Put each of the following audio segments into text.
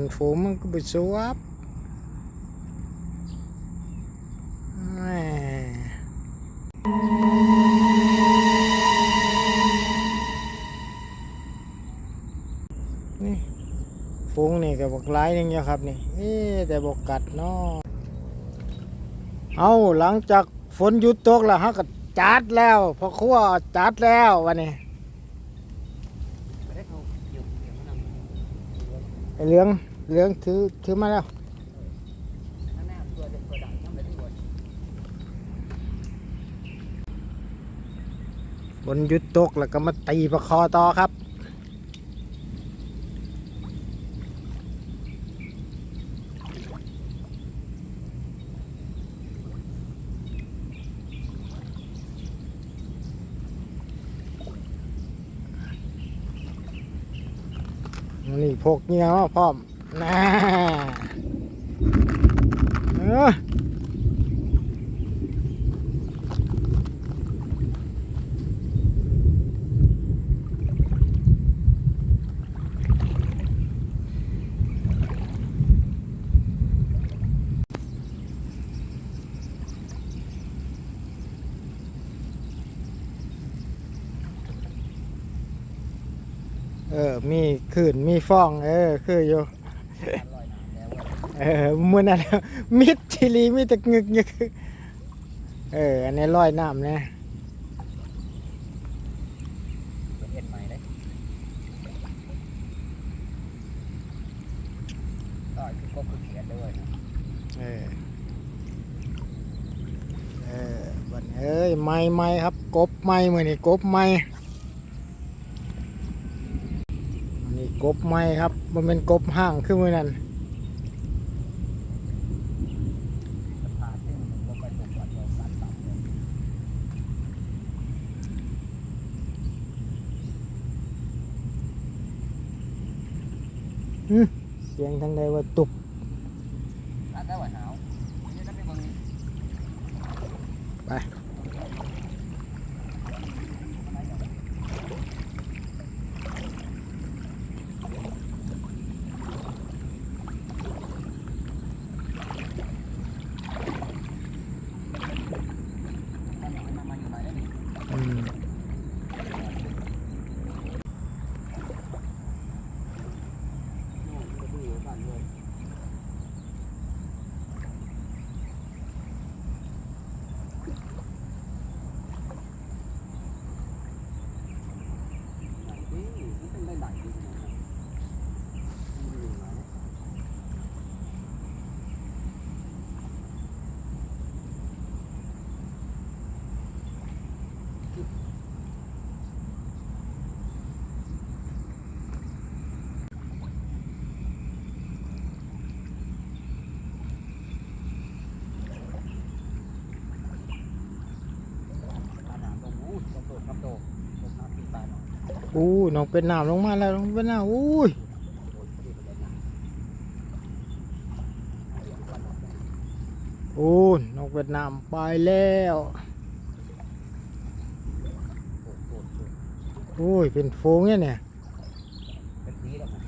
มันฝูงมันก็ไปสวบนี่ฝูงนี่ก็บอกหลายนึงอยู่ครับนี่ เอ๊แต่บอกกัดเนาะเอาหลังจากฝนหยุดตกแล้วฮะก็จัดแล้วพอครัวจัดแล้ววันนี้ไม่ได้เขาเกี่ยวเกี่ยวมันนำไอ้เหลือง เหลืองถือถือมาแล้วบนยุดตกแล้วก็มาตีประคอต่อครับนี่พกเงี้ยมาพร้อม น่าเออเออ มีขื่นมีฟอง เออ คืออยู่ลอย เออมื่อนั้นมิดชิลีมีแต่งึกงึกเออ อันนี้ลอยน้ำนะเป็นเห็ดใหม่เลยต่อยคือก็คือเขียนด้วยเออ เออบันเอ้ย ไม่ไม่ครับ กบไม่มือนี่กบไม่นี่กบไม่ครับ มันเป็นกบห้างขึ้นมือนั้น สะพานที่มันลงไปตรงวัดเราสันต่ำเลย เสียงทางใดว่าตุบ ร้านได้หวานหนาวนี่ได้ไปเบิ่งนี่ ไป มันยังมันมันอยู่ไหนได้ดิ อืม โน่นก็ดูบ้านด้วย นี่มันเป็นได้หลายดีนะครับมันอยู่ไหน อาหารลงอู้กระโดดกระโดดกระโดดน้ำกินปลาหน่อย อู้น้องเป็นน้ำลงมาแล้วน้องเป็นน้ำอู้ยโอ้ยพอดีพอดีนะเอาอย่างปลาหน่อยนะโอ้น้องเป็นน้ำไปแล้วโอ้โหโอ้โหโอ้ยเป็นโฟงเนี่ยเนี่ย เป็นปีแล้วนะ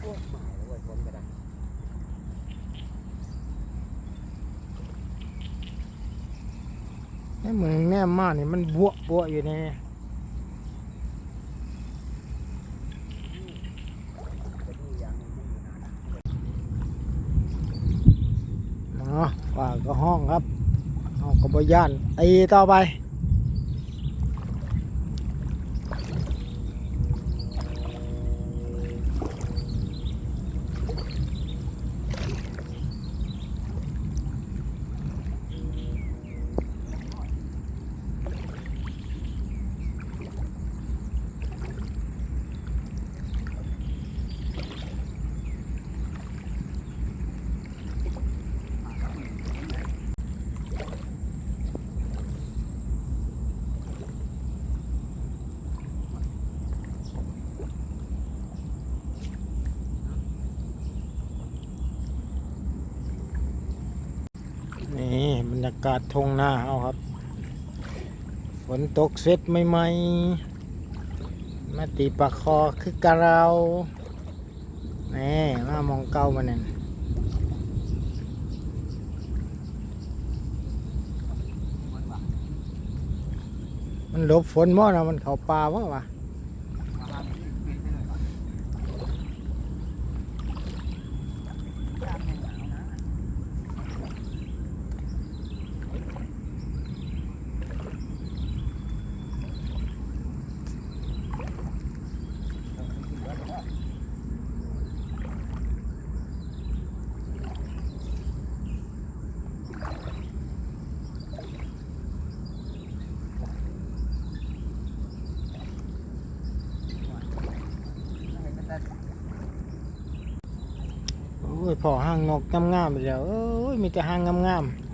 โอ้ยหมายแล้วเว้ยคนก็ได้ ไอ้เหมือนแน่มากนี่มันบวกบวอยู่เนี่ว่างหนึงมันอยู่นาะเนาะฝ่าก็ห้องครับห้องก็บย่านตีต่อไป กาศทงหน้าเอาครับ ฝนตกเสร็จใหม่ๆมาตีปากคอคือกะเราแน่มามองเก้ามาเนี่ยมันมันหลบฝนมั่นะมันเข้าป่าวะวะมาณนี้เปลี่ยนไปเลยว่ะยามแห้งหนาวนะ โอ้ย พอห้างนกงามๆไปแล้วเอ้ยมีแต่ห้างงามๆ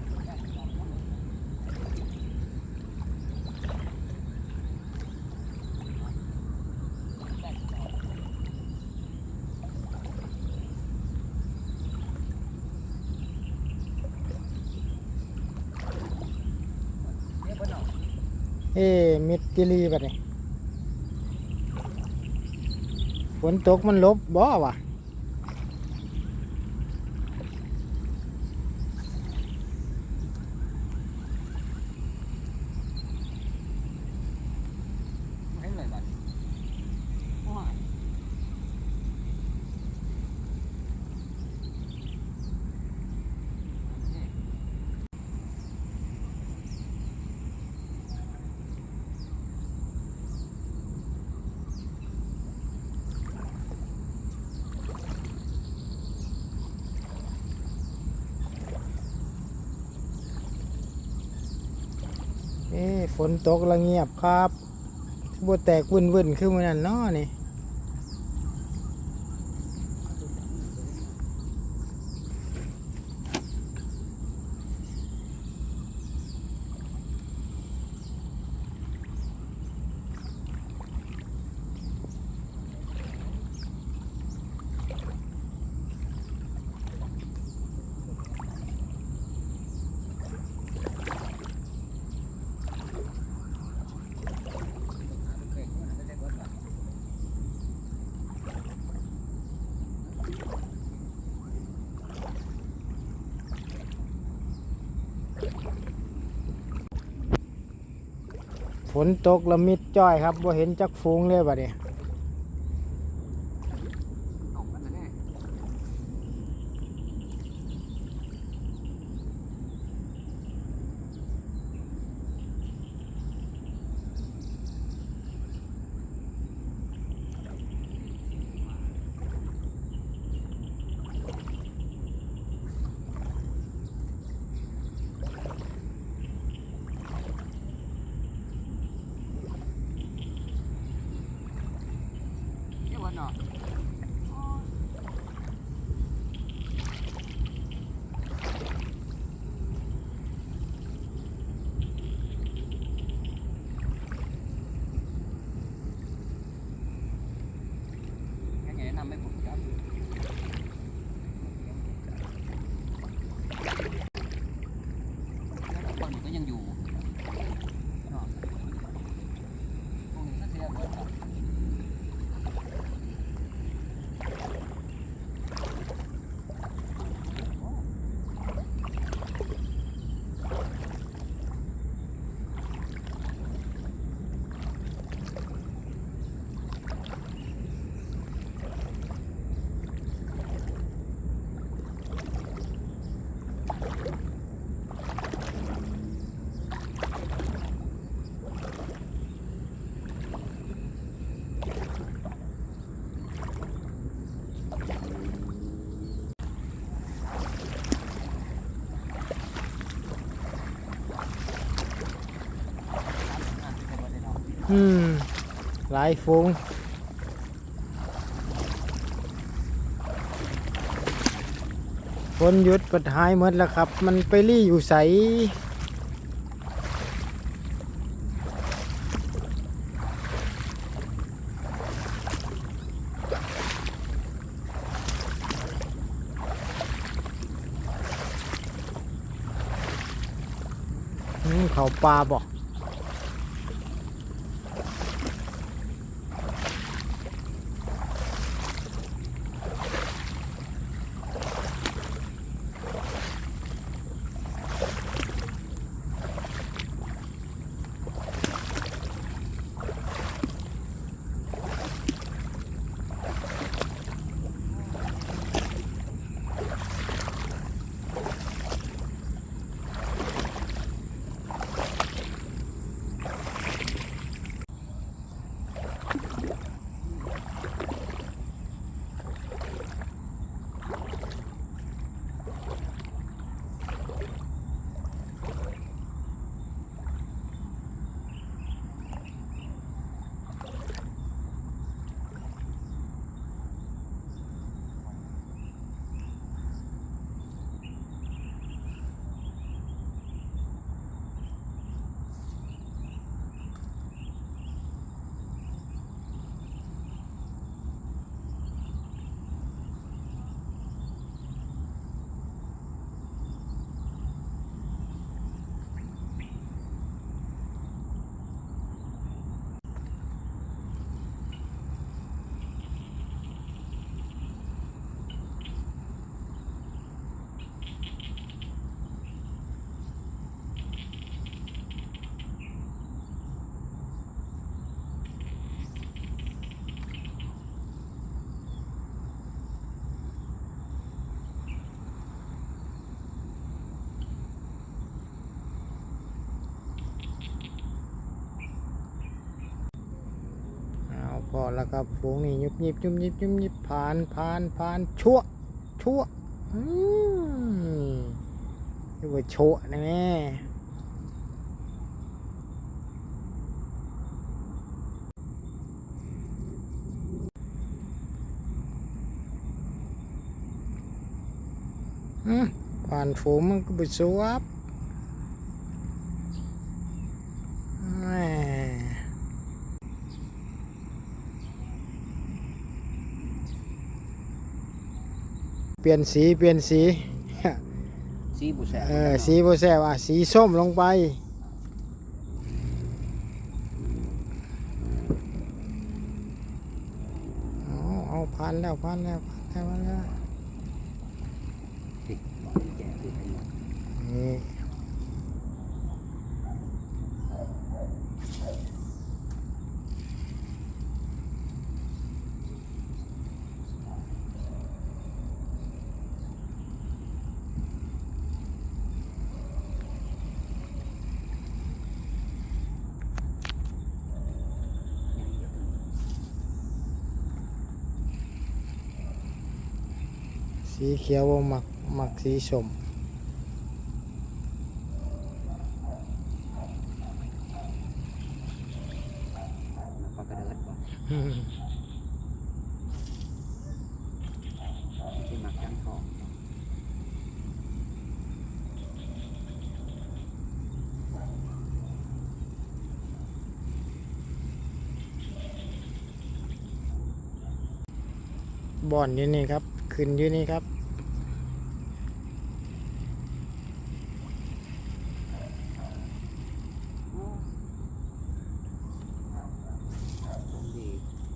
เอาเอ้มิดจิลีบัดนี้ฝนตกมันลบบ่วะ เห็นเลยบัดโอ้ยนี่ เอ้ ฝนตกละเงียบครับบ่แตกวุ่นวุ่นคือมือนั่นเนาะนี่ ฝนตกละมิดจ้อยครับบ่เห็นจักฟูงเลยบัดนี้ ตกกันจะแน่ เดี๋ยววันเนาะงั้นแนะนำให้ผมครับบางก็ยังอยู่เนาะพวกนี้ก็เสียหมดครับ อืมหลายฟูงฝนหยุดปัดหายหมดแล้วครับ มันไปรี่อยู่ใสเขาปลาบอกาพอแล้วครับฝูงนี่ยุบยิบยุบยิบยุบยิบผ่านผ่านผ่านชั่วชั่วอืมเรียกว่าชั่วนะแม่อืมผ่านฝูงมันก็ไปสวบแหม่ เปลี่ยนสีเปลี่ยนสีสีบุแสบเออสีโบแซบอะสีส้มลงไป เอาเอาพันแล้วพันแล้วพันแล้วพันแล้ว ติดหมอแก่ติดไอ้หมอ นี่ สีเขียวหมักหมักสีส้มปลากระเดิดบ่อืมที่มักจังทองบ่อนอยู่นี่ครับ ขึ้นอยู่นี่ครับ ของดี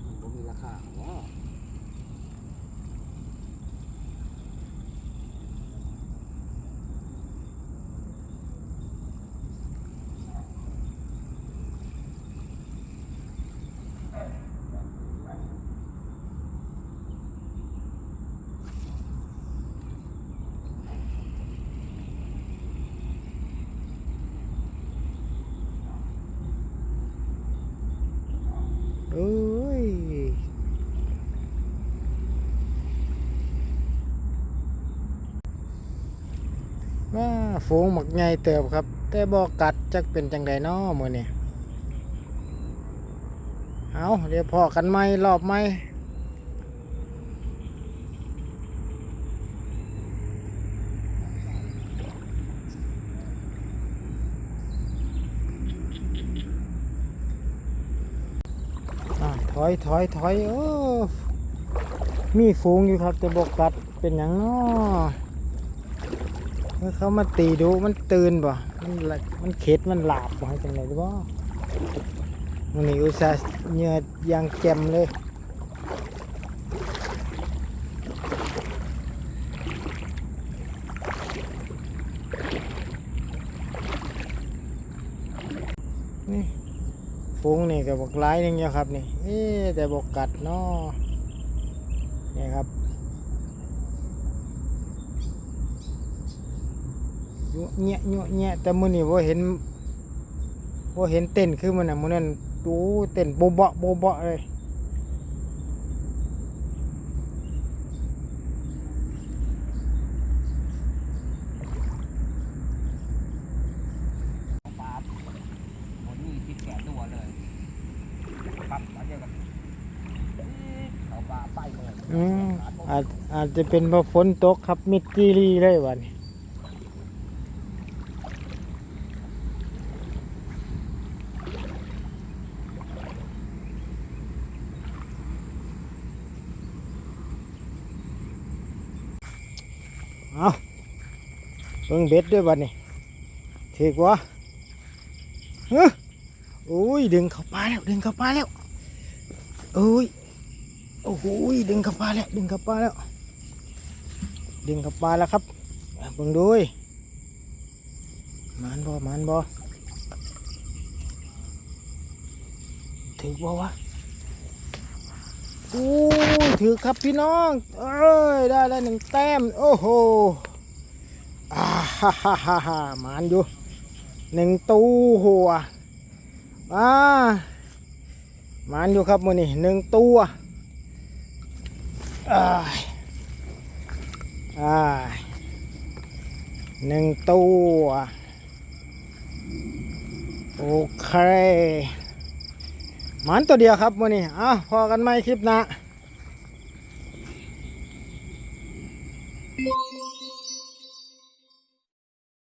มันบ่มีราคาว้า เอ้ยว่า ฝูงหมักใหญ่เติบครับ แต่บอกกัดจักเป็นจังใดน้อมือนี่เอาเดี๋ยวพอกันไหมรอบไหมถอยถอยถอยโอ้มีฝูงอยู่ครับแต่บอกกัดเป็นอย่างน้อ เมื่อเขามาตีดูมันตื่นบ่มันมันเข็ดมันหลาบบ่ให้จังได๋บ่มันนี่อุตส่าห์เหงื่อยางแจ่มเลยนี่ฟุ้งนี่ก็บอกร้ายหนึงอยู่ครับนี่เอ๊แต่บอกกัดเนาะนี่ครับ ยั่วเงี้ยยั่วเงี้ยแต่มื้อนี้บ่เห็นบ่เห็นเต้นคือมันน่ะมื้อนั้นดูเต้นโบะเบาะโบะเบาะเลยปลาหมดนี่คิดแก่ตัวเลยปั๊บแล้วเดียวกันเขาปลาไปเลยอืมอาจอาจจะเป็นเพราะฝนตกครับมิดจีรีเลยวันนี้ เอาเบิ่งเบ็ดด้วยบัดนี้ถือกวะเฮ้ยโอ้ยดึงเข้าปลาแล้วดึงเข้าปลาแล้วโอ้ยโอ้โหดึงเข้าปลาแล้วดึงเข้าปลาแล้ว ดึงเข้าปลาแล้วครับเบิ่งดูยมันบ่มันบ่ถือบ่าวะ โอ้ถือครับพี่น้อง เอ้ย ได้แล้วหนึ่งแต้ม โอ้โหอ่าฮ่าฮ่าฮ่าฮ่ามันอยู่หนึ่งตู้หัวอ่ามันอยู่ครับมือนี่หนึ่งตัวอ้าอ้าหนึ่งตัวโอเค หมันตัวเดียวครับวันนี้อ้าวพอกันไหมคลิปนะ